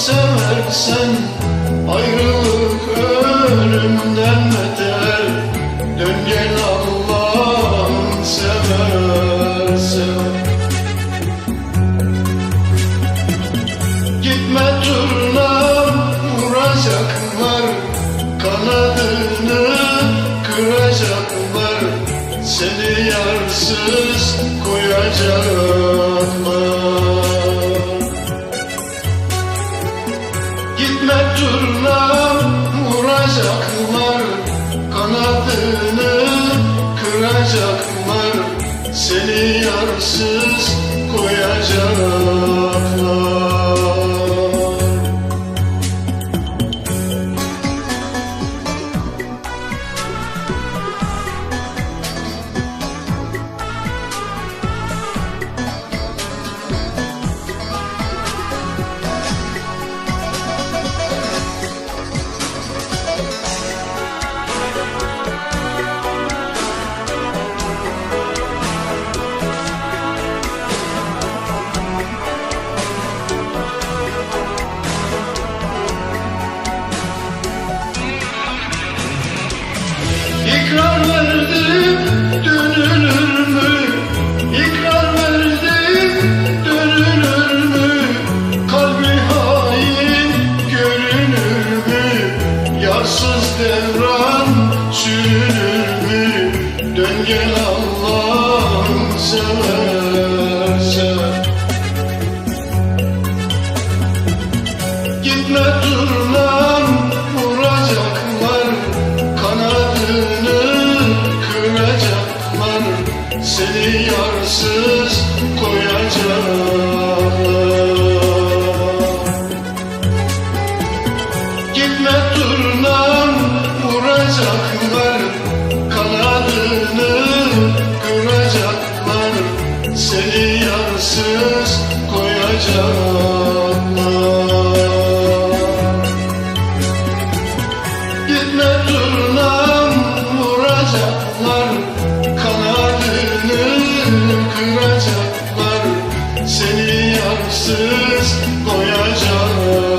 seversen ayrılık ölümden beter. Dön gel Allah'ım seversen. Gitme turnam vuracaklar Kanadını kıracaklar. Seni yarsız koyacaklar. Seni yarsız Gel Allah'ın seversen Gitme turnam vuracaklar Kanadını kıracaklar Seni yarsız Gitme turnam vuracaklar Kanadını kıracaklar. Seni yarsız koyacaklar